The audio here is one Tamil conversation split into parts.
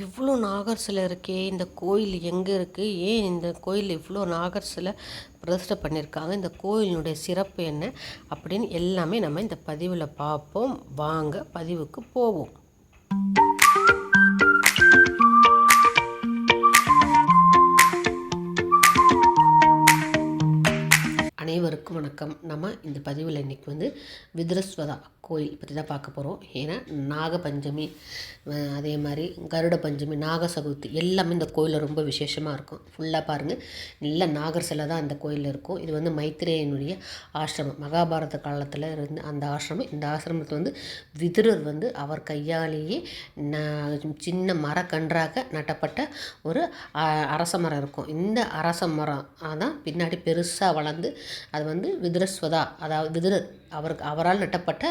இவ்வளோ நாகர் சிலை இருக்கே இந்த கோயில் எங்கே இருக்குது ஏன் இந்த கோயில் இவ்வளோ நாகர் சிலை பிரதிஷ்டை பண்ணியிருக்காங்க இந்த கோயிலினுடைய சிறப்பு என்ன? அப்படின்னு எல்லாமே நம்ம இந்த பதிவில் பார்ப்போம். வாங்க பதிவுக்கு போவோம். அனைவருக்கும் வணக்கம். நம்ம இந்த பதிவில் இன்றைக்கி வந்து விதிரஸ்வதா கோயில் பற்றி தான் பார்க்க போகிறோம் ஏன்னா நாக பஞ்சமி அதே மாதிரி கருட பஞ்சமி நாக சதுர்த்தி எல்லாமே இந்த கோயிலில் ரொம்ப விசேஷமாக இருக்கும். ஃபுல்லாக பாருங்கள் நல்ல நாகர் சிலை தான் அந்த கோயிலில் இருக்கும். இது வந்து மைத்திரேயனுடைய ஆசிரமம். மகாபாரத காலத்தில் இருந்து அந்த ஆசிரமம். இந்த ஆசிரமத்தை வந்து விதுரர் வந்து அவர் கையாலேயே ந- சின்ன மரக்கன்றாக நட்டப்பட்ட ஒரு அ- அரச மரம் இருக்கும். இந்த அரச மரம் தான் பின்னாடி பெருசாக வளர்ந்து அது வந்து விதுரஸ்வதா அதாவது விதுரர் அவருக்கு அவரால் நட்டப்பட்ட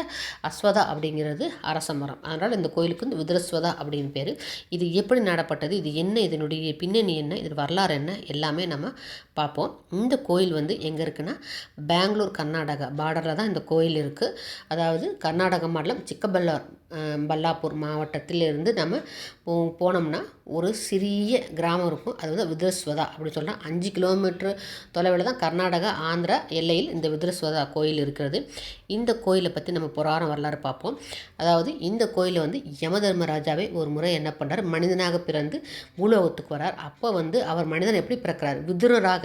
அஸ்வதா அப்படிங்கிறது அரச மரம். அதனால் இந்த கோயிலுக்கு வந்து விதுரஸ்வதா அப்படின்னு பேர். இது எப்படி நடப்பட்டது இது என்ன இதனுடைய பின்னணி என்ன இது வரலாறு என்ன எல்லாமே நம்ம பார்ப்போம். இந்த கோயில் வந்து எங்கே இருக்குன்னா பெங்களூர் கர்நாடகா பார்டரில் தான் இந்த கோயில் இருக்குது அதாவது கர்நாடக மாநிலம் சிக்கபல்லார் பல்லாப்பூர் மாவட்டத்தில் இருந்து நம்ம போ போனோம்னா ஒரு சிறிய கிராமம் இருக்கும். அது வந்து விதுரஸ்வதா அப்படின்னு சொன்னால் அஞ்சு கிலோமீட்டர் தொலைவில் தான் கர்நாடகா ஆந்திரா எல்லையில் இந்த விதுரஸ்வதா கோயில் இருக்கிறது. இந்த கோயிலை பற்றி நம்ம புராண வரலாறு பார்ப்போம். அதாவது இந்த கோயிலில் வந்து யமதர்மராஜாவே ஒரு முறை என்ன பண்ணுறார் மனிதனாக பிறந்து பூலோகத்துக்கு வரார் அப்போ வந்து அவர் மனிதன் எப்படி பிறக்கிறார்? விதுரராக.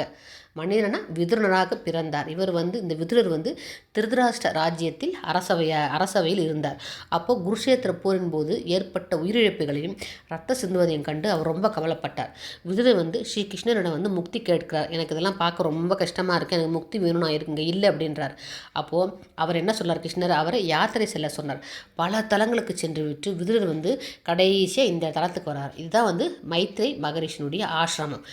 மனிதனா விதுரனராக பிறந்தார். இவர் வந்து இந்த விதுரர் வந்து திருதராஷ்டிர ராஜ்யத்தில் அரசவைய அரசவையில் இருந்தார். அப்போது குருஷேத்திர போரின் போது ஏற்பட்ட உயிரிழப்புகளையும் ரத்த சிந்துவதையும் கண்டு அவர் ரொம்ப கவலைப்பட்டார். விதுரர் வந்து ஸ்ரீ கிருஷ்ணரிடம் வந்து முக்தி கேட்கிறார். எனக்கு இதெல்லாம் பார்க்க ரொம்ப கஷ்டமாக இருக்குது எனக்கு முக்தி வேணும் இருக்குங்க இல்லை அப்படின்றார். அப்போது அவர் என்ன சொன்னார்? கிருஷ்ணர் அவரை யாத்திரை செல்ல சொன்னார். பல தலங்களுக்கு சென்று விட்டு விதுரர் வந்து கடைசியாக இந்த தலத்துக்கு வரார் இதுதான் வந்து மைத்ரி மகரிஷினுடைய ஆசிரமம்.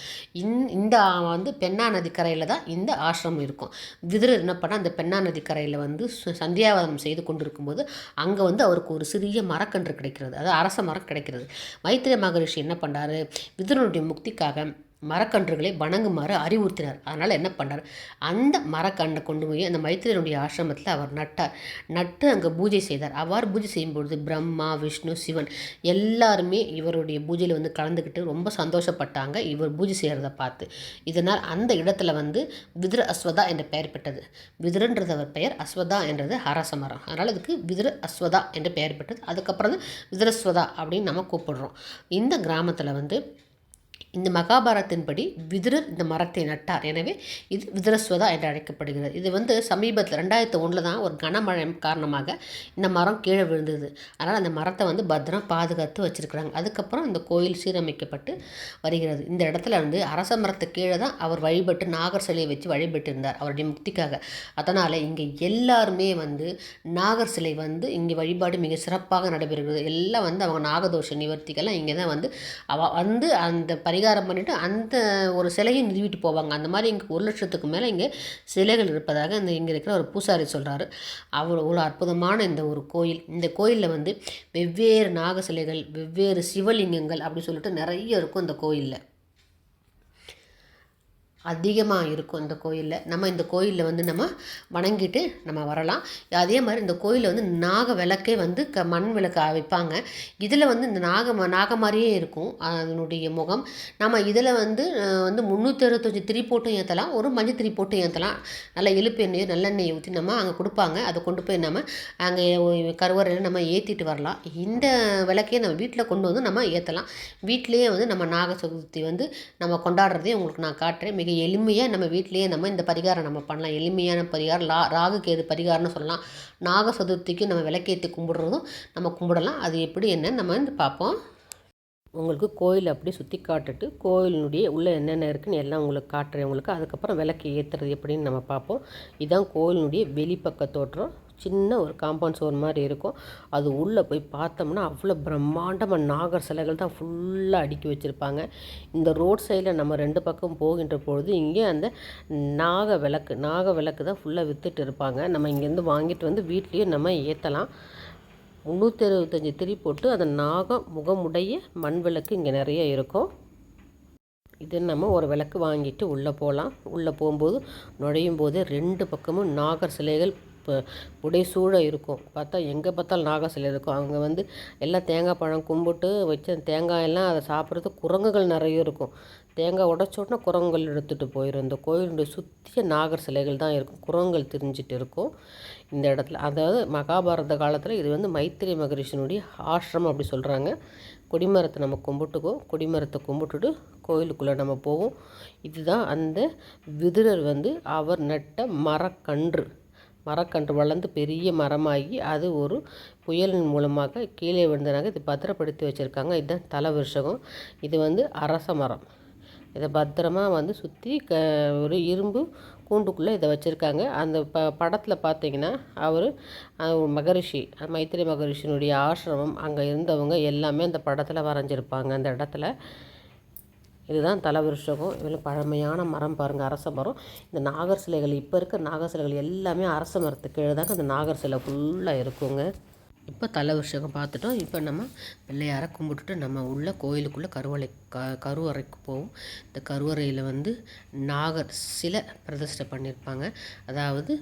இந் இந்த வந்து பெண்ணா நதி நதிக்கரையில் தான் இந்த ஆசிரமம் இருக்கும். விதுரர் என்ன பண்ணால் அந்த பெண்ணா நதிக்கரையில் வந்து சு- சந்தியாவதனம் செய்து கொண்டிருக்கும்போது அங்கே வந்து அவருக்கு ஒரு சிறிய மரக்கன்று கிடைக்கிறது. அதாவது அரச மரம் கிடைக்கிறது. மைத்திரை மகரிஷி என்ன பண்ணாரு விதுரனுடைய முக்திக்காக மரக்கன்றுகளை வணங்குமாறு அறிவுறுத்தினார். அதனால் என்ன பண்ணார்? அந்த மரக்கன்றை கொண்டு போய் அந்த மைத்திரனுடைய ஆசிரமத்தில் அவர் நட்டார். நட்டு அங்கே பூஜை செய்தார். அவ்வாறு பூஜை செய்யும்பொழுது பிரம்மா விஷ்ணு சிவன் எல்லாருமே இவருடைய பூஜையில் வந்து கலந்துக்கிட்டு ரொம்ப சந்தோஷப்பட்டாங்க. இவர் பூஜை செய்கிறத பார்த்து. இதனால் அந்த இடத்துல வந்து விதிர அஸ்வதா என்ற பெயர் பெற்றது. விதுரன்றது அவர் பெயர் அஸ்வதா என்றது அரச மரம். அதனால் இதுக்கு விதிர அஸ்வதா என்ற பெயர் பெற்றது. அதுக்கப்புறம் தான் விதுரஸ்வதா அப்படின்னு நம்ம கூப்பிடுறோம். இந்த கிராமத்தில் வந்து இந்த மகாபாரத்தின்படி விதுரர் இந்த மரத்தை நட்டார். எனவே இது விதுரஸ்வதா என்று அழைக்கப்படுகிறது. இது வந்து சமீபத்தில் ரெண்டாயிரத்து ஒன்றில் தான் ஒரு கனமழை காரணமாக இந்த மரம் கீழே விழுந்தது. அதனால் அந்த மரத்தை வந்து பத்திரம் பாதுகாத்து வச்சுருக்கிறாங்க. அதுக்கப்புறம் இந்த கோயில் சீரமைக்கப்பட்டு வருகிறது. இந்த இடத்துல வந்து அரச மரத்து கீழே தான் அவர் வழிபட்டு நாகர் சிலையை வச்சு வழிபட்டு இருந்தார் அவருடைய முக்திக்காக. அதனால் இங்கே எல்லாருமே வந்து நாகர் சிலை வந்து இங்கே வழிபாடு மிக சிறப்பாக நடைபெறுகிறது. எல்லாம் வந்து அவங்க நாகதோஷ நிவர்த்திகள்லாம் இங்கே தான் வந்து அவ வந்து அந்த பரிகாரம் பண்ணிவிட்டு அந்த ஒரு சிலையை நிறுவிட்டு போவாங்க. அந்த மாதிரி இங்கே ஒரு லட்சத்துக்கு மேலே இங்கே சிலைகள் இருப்பதாக இந்த இங்கே இருக்கிற ஒரு பூசாரி சொல்கிறாரு அவ்வளோ அவ்வளோ அற்புதமான இந்த ஒரு கோயில். இந்த கோயிலில் வந்து வெவ்வேறு நாக சிலைகள் வெவ்வேறு சிவலிங்கங்கள் அப்படி சொல்லிட்டு நிறைய இருக்கும் இந்த கோயிலில். அதிகமாக இருக்கும் இந்த கோயிலில். நம்ம இந்த கோயிலில் வந்து நம்ம வணங்கிட்டு நம்ம வரலாம். அதே மாதிரி இந்த கோயிலில் வந்து நாக விளக்கே வந்து க மண் விளக்கு வைப்பாங்க. இதில் வந்து இந்த நாக நாக மாதிரியே இருக்கும். அதனுடைய முகம். நம்ம இதில் வந்து வந்து முந்நூற்றி அறுபத்தஞ்சி திரி போட்டும் ஏற்றலாம் ஒரு மஞ்சள் திரி போட்டு ஏற்றலாம் நல்லா இழுப்பு எண்ணெயோ நல்லெண்ணெயை ஊற்றி நம்ம அங்கே கொடுப்பாங்க. அதை கொண்டு போய் நம்ம அங்கே கருவறையில் நம்ம ஏற்றிட்டு வரலாம். இந்த விளக்கையே நம்ம வீட்டில் கொண்டு வந்து நம்ம ஏற்றலாம் வீட்டிலேயே வந்து நம்ம நாக சதுர்த்தி வந்து நம்ம கொண்டாடுறதே உங்களுக்கு நான் காட்டுறேன். மிக எளிமையாக நம்ம வீட்டிலேயே நம்ம இந்த பரிகாரம் நம்ம பண்ணலாம். எளிமையான பரிகாரம் லா ராகுக்கு எது பரிகாரம்னு சொல்லலாம். நாக சதுர்த்திக்கு நம்ம விளக்கேற்றி கும்பிடுறதும் நம்ம கும்பிடலாம். அது எப்படி என்னன்னு நம்ம வந்து பார்ப்போம். உங்களுக்கு கோயில் அப்படி சுற்றி காட்டுட்டு கோயிலினுடைய உள்ளே என்னென்ன இருக்குன்னு எல்லாம் உங்களுக்கு காட்டுறேன் உங்களுக்கு. அதுக்கப்புறம் விளக்கு ஏற்றுறது எப்படின்னு நம்ம பார்ப்போம். இதுதான் கோயிலினுடைய வெளிப்பக்க தோற்றம். சின்ன ஒரு காம்பவுண்ட் சோர் மாதிரி இருக்கும். அது உள்ளே போய் பார்த்தோம்னா அவ்வளோ பிரம்மாண்டமாக நாகர் சிலைகள் தான் ஃபுல்லாக அடுக்கி வச்சுருப்பாங்க. இந்த ரோட் சைடில் நம்ம ரெண்டு பக்கம் போகின்ற பொழுது இங்கே அந்த நாக விளக்கு நாக விளக்கு தான் ஃபுல்லாக விற்றுட்டு இருப்பாங்க. நம்ம இங்கேருந்து வாங்கிட்டு வந்து வீட்லேயே நம்ம ஏற்றலாம் முந்நூற்றி அறுபத்தஞ்சி திரி போட்டு அந்த நாக முகமுடைய மண் விளக்கு இங்கே நிறைய இருக்கும். இது நம்ம ஒரு விளக்கு வாங்கிட்டு உள்ளே போகலாம் உள்ளே போகும்போது நுழையும் போது ரெண்டு பக்கமும் நாகர் சிலைகள் இப்போ புடைசூழ இருக்கும். பார்த்தா எங்கே பார்த்தாலும் நாக சிலை இருக்கும். அவங்க வந்து எல்லாம் தேங்காய் பழம் கும்பிட்டு வச்ச தேங்காயெல்லாம் அதை சாப்பிட்றது குரங்குகள் நிறைய இருக்கும். தேங்காய் உடச்ச உடனே குரங்குகள் எடுத்துகிட்டு போயிடும் இந்த கோயிலுடைய சுற்றிய நாகர் சிலைகள் தான் இருக்கும். குரங்குகள் திரிஞ்சிட்டு இருக்கும். இந்த இடத்துல அதாவது மகாபாரத காலத்தில் இது வந்து மைத்திரி மகரிஷினுடைய ஆசிரமம் அப்படி சொல்கிறாங்க கொடிமரத்தை நம்ம கும்பிட்டுக்குவோம் கொடிமரத்தை கும்பிட்டுட்டு கோயிலுக்குள்ளே நம்ம போவோம். இதுதான் அந்த விதுரர் வந்து அவர் நட்ட மரக்கன்று. மரக்கன்று வளர்ந்து பெரிய மரமாகி அது ஒரு புயலின் மூலமாக கீழே விழுந்தனாக இது பத்திரப்படுத்தி வச்சுருக்காங்க. இதுதான் தலை விருஷகம் இது வந்து அரச மரம். இதை பத்திரமாக வந்து சுற்றி க ஒரு இரும்பு கூண்டுக்குள்ளே இதை வச்சுருக்காங்க. அந்த ப படத்தில் பார்த்தீங்கன்னா அவர் மகரிஷி மைத்திரி மகரிஷினுடைய ஆசிரமம் அங்கே இருந்தவங்க எல்லாமே அந்த படத்தில் வரைஞ்சிருப்பாங்க அந்த இடத்துல. இதுதான் தலவிருஷகம். இவ்வளோ பழமையான மரம் பாருங்கள் அரச மரம். இந்த நாகர் சிலைகள் இப்போ இருக்க நாகர் சிலைகள் எல்லாமே அரச மரத்துக்கு கீழே தாங்க அந்த நாகர் சிலை ஃபுல்லாக இருக்குங்க. இப்போ தலவிருஷகம் பார்த்துட்டோம் இப்போ நம்ம பிள்ளையாரை கும்பிட்டுட்டு நம்ம உள்ள கோயிலுக்குள்ளே கருவறை க கருவறைக்கு போவோம். இந்த கருவறையில் வந்து நாகர் சிலை பிரதிஷ்டை பண்ணியிருப்பாங்க அதாவது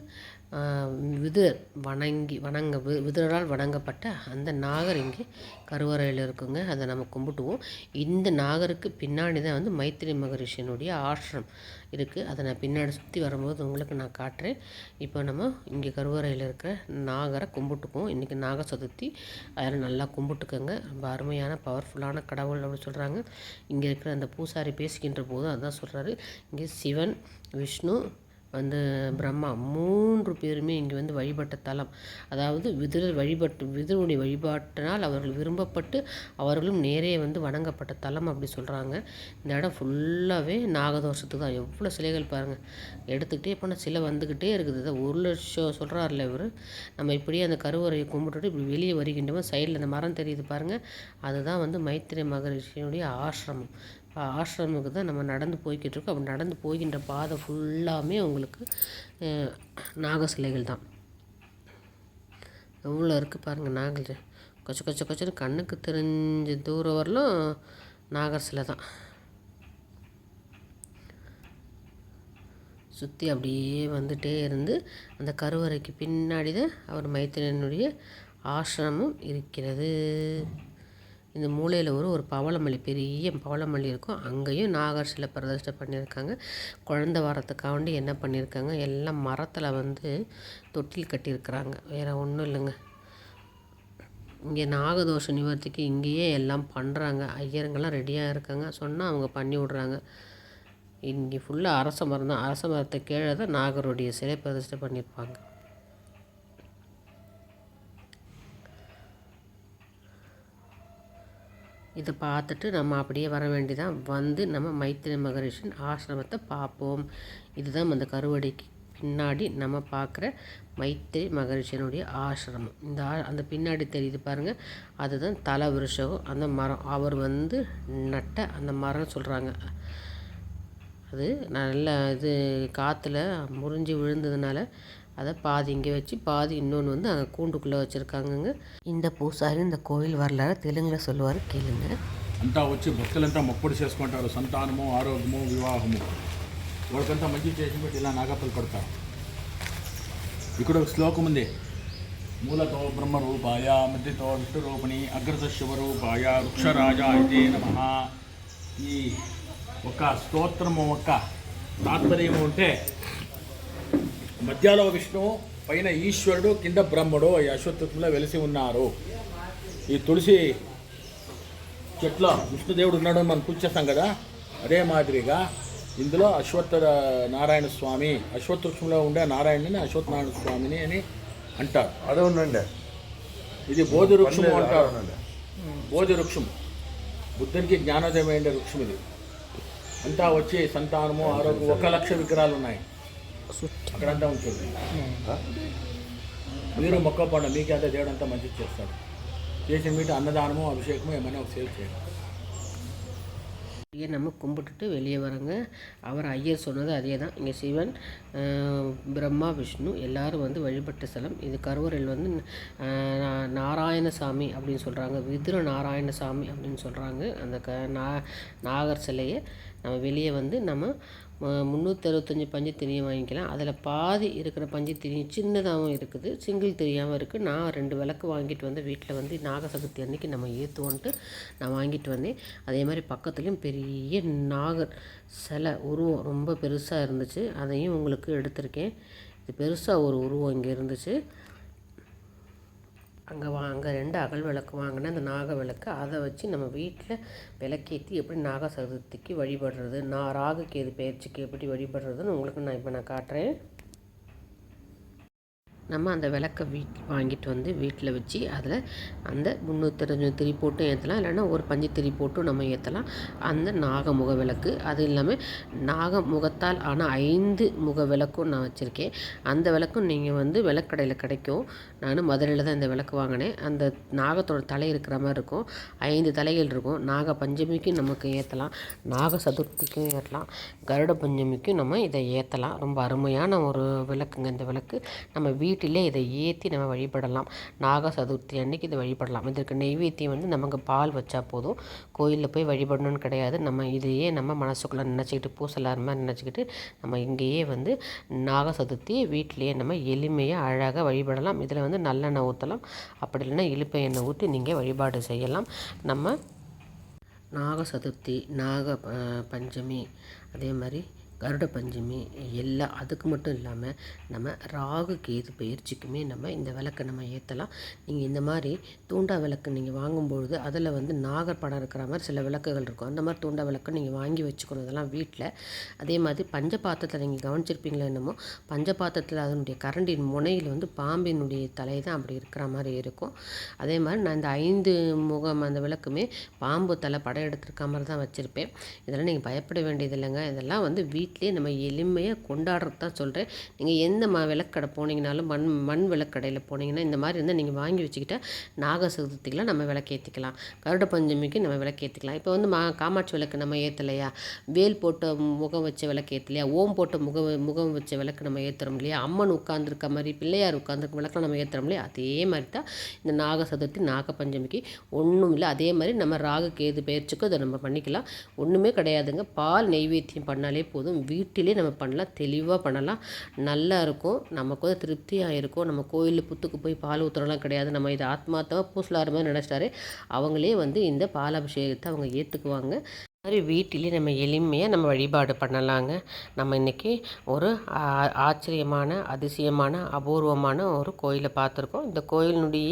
விதர் வணங்கி வணங்க வி விதுரால் வணங்கப்பட்ட அந்த நாகர் இங்கே கருவறையில் இருக்குங்க. அதை நம்ம கும்பிட்டுவோம். இந்த நாகருக்கு பின்னாடி தான் வந்து மைத்திரி மகரிஷியனுடைய ஆசிரம் இருக்குது அதை நான் பின்னாடி சுற்றி வரும்போது உங்களுக்கு நான் காட்டுறேன். இப்போ நம்ம இங்கே கருவறையில் இருக்கிற நாகரை கும்பிட்டுக்குவோம். இன்றைக்கி நாக சதுர்த்தி. அதில் நல்லா கும்பிட்டுக்கோங்க. ரொம்ப அருமையான பவர்ஃபுல்லான கடவுள் அப்படின்னு சொல்கிறாங்க இங்கே இருக்கிற அந்த பூசாரி பேசுகின்ற போது அதான் சொல்கிறாரு இங்கே சிவன் விஷ்ணு வந்து பிரம்மா மூன்று பேருமே இங்கே வந்து வழிபட்ட தலம். அதாவது விதிர வழிபட்டு விதுருடைய வழிபாட்டினால் அவர்கள் விரும்பப்பட்டு அவர்களும் நேரே வந்து வணங்கப்பட்ட தலம் அப்படி சொல்கிறாங்க இந்த இடம் ஃபுல்லாகவே நாகதோஷத்துக்கு தான் எவ்வளோ சிலைகள் பாருங்கள் எடுத்துக்கிட்டே போனால் சிலை வந்துக்கிட்டே இருக்குது. இதை ஒரு லட்சம் சொல்கிறார்ல இவர். நம்ம இப்படியே அந்த கருவறையை கும்பிட்டுட்டு இப்படி வெளியே வருகின்றவன் சைடில் அந்த மரம் தெரியுது பாருங்கள் அதுதான் வந்து மைத்திரி மகரிஷியினுடைய ஆசிரமம். ஆசிரமுக்கு தான் நம்ம நடந்து போய்கிட்டு இருக்கோம் அப்படி நடந்து போகின்ற பாதை ஃபுல்லாமே உங்களுக்கு நாக சிலைகள் தான். எவ்வளோ இருக்குது பாருங்கள் நாகல் கொச்ச கொச்ச கொச்சன்னு கண்ணுக்கு தெரிஞ்ச தூரம் வரலும் நாகர் சிலை தான். சுற்றி அப்படியே வந்துகிட்டே இருந்து அந்த கருவறைக்கு பின்னாடி தான் அவர் மைத்திரனுடைய ஆசிரமம் இருக்கிறது. இந்த மூலையில் ஒரு ஒரு பவளமல்லி பெரிய பவளமல்லி இருக்கும். அங்கேயும் நாகர் சிலை பிரதிஷ்டை பண்ணியிருக்காங்க. குழந்த வரத்துக்காண்டி என்ன பண்ணியிருக்காங்க? எல்லாம் மரத்தில் வந்து தொட்டில் கட்டியிருக்கிறாங்க. வேறு ஒன்றும் இல்லைங்க. இங்கே நாகதோஷ நிவர்த்திக்கு இங்கேயே எல்லாம் பண்ணுறாங்க ஐயருங்கெல்லாம் ரெடியாக இருக்காங்க. சொன்னால் அவங்க பண்ணி விட்றாங்க. இங்கே ஃபுல்லாக அரச மரம் தான். அரச மரத்தை கீழே தான் நாகருடைய சிலை பிரதிஷ்டை பண்ணியிருப்பாங்க. இதை பார்த்துட்டு நம்ம அப்படியே வர வேண்டிதான் வந்து நம்ம மைத்திரி மகரிஷின் ஆசிரமத்தை பார்ப்போம். இதுதான் அந்த கருவடிக்கு பின்னாடி நம்ம பார்க்குற மைத்திரி மகரிஷியனுடைய ஆசிரமம். இந்த அந்த பின்னாடி தெரியுது பாருங்கள் அதுதான் தல விருஷகம் அந்த மரம். அவர் வந்து நட்ட அந்த மரம் சொல்கிறாங்க அது நல்ல இது காற்றுல முறிஞ்சு விழுந்ததுனால அதை பாதி இங்கே வச்சு பாதி இன்னொன்று வந்து அங்கே கூண்டுக்குள்ளே வச்சுருக்காங்கங்க இந்த பூசாரி இந்த கோயில் வரலாறு தெலுங்கில் சொல்லுவார் கேளுங்க అంతా వచ్చి భక్తులంతా మొక్కుడు చేసుకుంటారు సంతానము ఆరోగ్యము వివాహము వాళ్ళకంతా మంచి చేసి పెట్టి ఇలా నాగప్పలు పడతారు ఇక్కడ ఒక శ్లోకం ఉంది మూలతో బ్రహ్మ రూపాయ మధ్యతో విష్ణు రూపిణి అగ్రత శివ రూపాయ వృక్షరాజ అయితే నమ ఈ ఒక స్తోత్రము ఒక తాత్పర్యము ఉంటే మధ్యలో విష్ణువు పైన ఈశ్వరుడు కింద బ్రహ్ముడు ఈ అశ్వత్థంలో వెలిసి ఉన్నారు. ఈ తులసి చెట్ల విష్ణుదేవుడు ఉన్నాడు అని మనం పూజ చేస్తాం కదా? అదే మాదిరిగా ఇందులో అశ్వత్థ నారాయణ స్వామి అశ్వత్థ వృక్షంలో ఉండే నారాయణుని అశ్వత్థనారాయణ స్వామిని అని అంటారు. అదే ఉండండి ఇది బోధి వృక్షము పల్లె అంటారు. బోధి వృక్షం బుద్ధునికి జ్ఞానోదయమైన వృక్షం ఇది. అంతా వచ్చి సంతానము ఆరోగ్యం ఒక లక్ష విగ్రహాలు ఉన్నాయి. అక్కడంతా ఉంటుంది మీరు మొక్క పండు మీకే అంతా దేవుడు అంతా మంచిది చేస్తాడు చేసిన మీట అన్నదానము అభిషేకము ఏమైనా ఒక సేవ చేయండి அப்படியே நம்ம கும்பிட்டுட்டு வெளியே வரோங்க அவர் ஐயர் சொன்னது அதே தான் இங்கே சிவன் ஆஹ், பிரம்மா விஷ்ணு எல்லாரும் வந்து வழிபட்ட ஸ்தலம் இது கருவறையில் வந்து ஆஹ், நா- நாராயணசாமி அப்படின்னு சொல்கிறாங்க விதுர நாராயணசாமி அப்படின்னு சொல்கிறாங்க அந்த க நா நாகர் சிலையை நம்ம வெளியே வந்து நம்ம முந்நூற்றி அறுபத்தஞ்சி பஞ்சு திரியை வாங்கிக்கலாம். அதில் பாதி இருக்கிற பஞ்சு திரியும் சின்னதாகவும் இருக்குது. சிங்கிள் திரியாகவும் இருக்குது நான் ரெண்டு விளக்கு வாங்கிட்டு வந்து வீட்டில் வந்து நாக சதுர்த்தி அன்னைக்கு நம்ம ஏற்றுவோன்ட்டு நான் வாங்கிட்டு வந்தேன். அதே மாதிரி பக்கத்துலேயும் பெரிய நாகர் சிலை உருவம் ரொம்ப பெருசாக இருந்துச்சு. அதையும் உங்களுக்கு எடுத்திருக்கேன். இது பெருசாக ஒரு உருவம் இங்கே இருந்துச்சு. அங்கே வா அங்கே ரெண்டு அகல் விளக்கு வாங்கினேன் அந்த நாக விளக்கு அதை வச்சு நம்ம வீட்டில் விளக்கேற்றி எப்படி நாக சதுர்த்திக்கு வழிபடுறது நான் ராகு கேது பயிற்சிக்கு எப்படி வழிபடுறதுன்னு உங்களுக்கு நான் இப்போ நான் காட்டுறேன். நம்ம அந்த விளக்கை வீட் வாங்கிட்டு வந்து வீட்டில் வச்சு அதில் அந்த முந்நூற்றஞ்சு திரி போட்டும் ஏற்றலாம். இல்லைன்னா ஒரு பஞ்சு திரி போட்டும் நம்ம ஏற்றலாம். அந்த நாகமுக விளக்கு. அது இல்லாமல் நாக முகத்தால் ஆன ஐந்து முக விளக்கும் நான் வச்சுருக்கேன். அந்த விளக்கும் நீங்கள் வந்து விளக்கடையில் கிடைக்கும். நான் மதுரையில் தான் இந்த விளக்கு வாங்கினேன். அந்த நாகத்தோட தலை இருக்கிற மாதிரி இருக்கும். ஐந்து தலைகள் இருக்கும். நாக பஞ்சமிக்கும் நமக்கு ஏற்றலாம். நாக சதுர்த்திக்கும் ஏற்றலாம். கருட பஞ்சமிக்கும் நம்ம இதை ஏற்றலாம். ரொம்ப அருமையான ஒரு விளக்குங்க இந்த விளக்கு. நம்ம வீட்டிலே இதை ஏற்றி நம்ம வழிபடலாம். நாக சதுர்த்தி அன்னைக்கு இதை வழிபடலாம். இதற்கு நெய்வேத்தியம் வந்து நமக்கு பால் வச்சா போதும். கோயிலில் போய் வழிபடணும்னு கிடையாது. நம்ம இதையே நம்ம மனசுக்குள்ளே நினச்சிக்கிட்டு பூசலார் மாதிரி நினச்சிக்கிட்டு நம்ம இங்கேயே வந்து நாக சதுர்த்தி வீட்டிலேயே நம்ம எளிமையாக அழகாக வழிபடலாம். இதில் வந்து நல்லெண்ணெய் ஊற்றலாம் அப்படி இல்லைன்னா இழுப்பை எண்ணெய் ஊற்றி நீங்கள் வழிபாடு செய்யலாம். நம்ம நாக சதுர்த்தி நாக பஞ்சமி அதே மாதிரி கருட பஞ்சமி எல்லா அதுக்கு மட்டும் இல்லாமல் நம்ம ராகு கேது பயிற்சிக்குமே நம்ம இந்த விளக்கை நம்ம ஏற்றலாம் நீங்கள் இந்த மாதிரி தூண்டா விளக்கு நீங்கள் வாங்கும்பொழுது அதில் வந்து நாகர் படம் இருக்கிற மாதிரி சில விளக்குகள் இருக்கும். அந்த மாதிரி தூண்டா விளக்கு நீங்கள் வாங்கி வச்சுக்கணும் இதெல்லாம் வீட்டில் அதே மாதிரி பஞ்ச பாத்திரத்தில் நீங்கள் கவனிச்சிருப்பீங்களோ என்னமோ பஞ்ச பாத்திரத்தில் அதனுடைய கரண்டின் முனையில் வந்து பாம்பினுடைய தலை தான் அப்படி இருக்கிற மாதிரி இருக்கும். அதே மாதிரி நான் இந்த ஐந்து முகம் அந்த விளக்குமே பாம்பு தலை படம் எடுத்திருக்க மாதிரி தான் வச்சுருப்பேன். இதெல்லாம் நீங்கள் பயப்பட வேண்டியது இல்லைங்க இதெல்லாம் வந்து வீட்டிலேயே நம்ம எளிமையாக கொண்டாடுறது தான் சொல்கிறேன் நீங்கள் எந்த ம விளக்கடை போனீங்கனாலும் மண் மண் விளக்கடையில் போனீங்கன்னா இந்த மாதிரி இருந்தால் நீங்கள் வாங்கி வச்சுக்கிட்டா நாக சதுர்த்திக்கெலாம் நம்ம விளக்கேற்றிக்கலாம் கருட பஞ்சமிக்கு நம்ம விளக்கேற்றிக்கலாம் இப்போ வந்து மா காமாட்சி விளக்கு நம்ம ஏற்றலையா வேல் போட்ட முகம் வச்ச விளக்கு ஏற்றலையா ஓம் போட்ட முக முகம் வச்ச விளக்கு நம்ம ஏற்றுறோம் இல்லையா? அம்மன் உட்காந்துருக்க மாதிரி பிள்ளையார் உட்காந்துருக்க விளக்கெலாம் நம்ம ஏற்றுறோம் இல்லையா? அதே மாதிரி தான் இந்த நாக சதுர்த்தி நாக பஞ்சமிக்கு ஒன்றும் இல்லை. அதே மாதிரி நம்ம ராகு கேது பயிற்சிக்கும் அதை நம்ம பண்ணிக்கலாம். ஒன்றுமே கிடையாதுங்க. பால் நெய்வேத்தியம் பண்ணாலே போதும். வீட்டிலே நம்ம பண்ணலாம் தெளிவாக பண்ணலாம். நல்லா இருக்கும். நமக்கு வந்து திருப்தியாக இருக்கும். நம்ம கோயில் புத்துக்கு போய் பால் ஊற்றுறலாம் கிடையாது. நம்ம இதை ஆத்மார்த்தமாக பூசலாறு மாதிரி நினச்சிட்டாரு அவங்களே வந்து இந்த பால் அபிஷேகத்தை அவங்க ஏற்றுக்குவாங்க மாதிரி வீட்டிலே நம்ம எளிமையாக நம்ம வழிபாடு பண்ணலாங்க. நம்ம இன்றைக்கி ஒரு ஆச்சரியமான அதிசயமான அபூர்வமான ஒரு கோயிலை பார்த்துருக்கோம். இந்த கோயிலினுடைய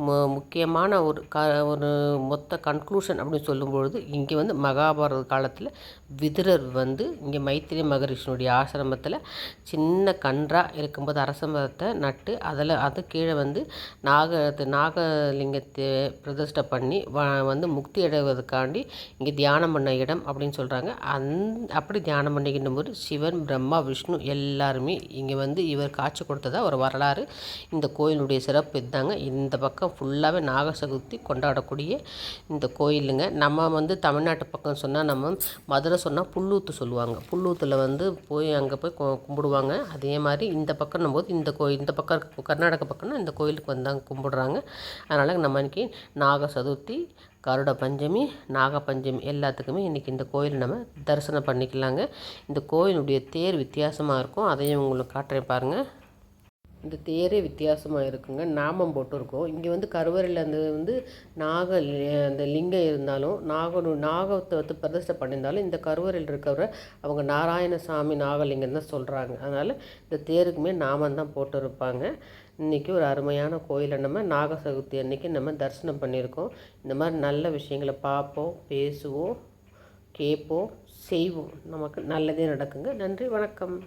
மு முக்கியமான ஒரு க ஒரு மொத்த கன்க்ளூஷன் அப்படின்னு சொல்லும்பொழுது இங்கே வந்து மகாபாரத காலத்தில் விதுரர் வந்து இங்கே மைத்திரி மகரிஷினுடைய ஆசிரமத்தில் சின்ன கன்றாக இருக்கும்போது அரச மரத்தை நட்டு அதில் அது கீழே வந்து நாக நாகலிங்கத்தை பிரதிஷ்டை பண்ணி வ- வந்து முக்தி அடைவதற்காண்டி இங்கே தியானம் பண்ண இடம் அப்படின்னு சொல்கிறாங்க அந் அப்படி தியானம் பண்ணிக்கின்ற போது சிவன் பிரம்மா விஷ்ணு எல்லாருமே இங்கே வந்து இவர் காட்சி கொடுத்ததா ஒரு வரலாறு. இந்த கோயிலுடைய சிறப்பு இதுதாங்க இந்த பக்கம் ஃபுல்லாகவே நாக சதுர்த்தி கொண்டாடக்கூடிய இந்த கோயிலுங்க. நம்ம வந்து தமிழ்நாட்டு பக்கம் சொன்னால் நம்ம மதுரை சொன்னால் புல்லூத்து சொல்லுவாங்க. புல்லூத்தில் வந்து போய் அங்கே போய் கும்பிடுவாங்க. அதே மாதிரி இந்த பக்கம் போது இந்த கோயில் இந்த பக்கம் கர்நாடக பக்கம்னா இந்த கோயிலுக்கு வந்தாங்க கும்பிடுறாங்க. அதனால் நம்ம இன்றைக்கி நாக சதுர்த்தி கருட பஞ்சமி நாகப்பஞ்சமி எல்லாத்துக்குமே இன்றைக்கி இந்த கோயில் நம்ம தரிசனம் பண்ணிக்கலாங்க. இந்த கோயிலுடைய தேர் வித்தியாசமாக இருக்கும். அதையும் உங்களுக்கு காட்டுறேன் பாருங்கள் இந்த தேரே வித்தியாசமாக இருக்குங்க. நாமம் போட்டிருக்கோம். இங்கே வந்து கருவறையில் அந்த வந்து நாக அந்த லிங்கம் இருந்தாலும் நாகனு நாகத்தை வந்து பிரதிஷ்டை பண்ணியிருந்தாலும் இந்த கருவறையில் இருக்கிறவரை அவங்க நாராயணசாமி நாகலிங்கம் தான் சொல்கிறாங்க அதனால் இந்த தேருக்குமே நாமம் தான் போட்டிருப்பாங்க. இன்றைக்கி ஒரு அருமையான கோயிலை நம்ம நாக சதுர்த்தி அன்றைக்கி நம்ம தரிசனம் பண்ணியிருக்கோம். இந்த மாதிரி நல்ல விஷயங்களை பார்ப்போம் பேசுவோம் கேட்போம் செய்வோம். நமக்கு நல்லதே நடக்குங்க. நன்றி வணக்கம்.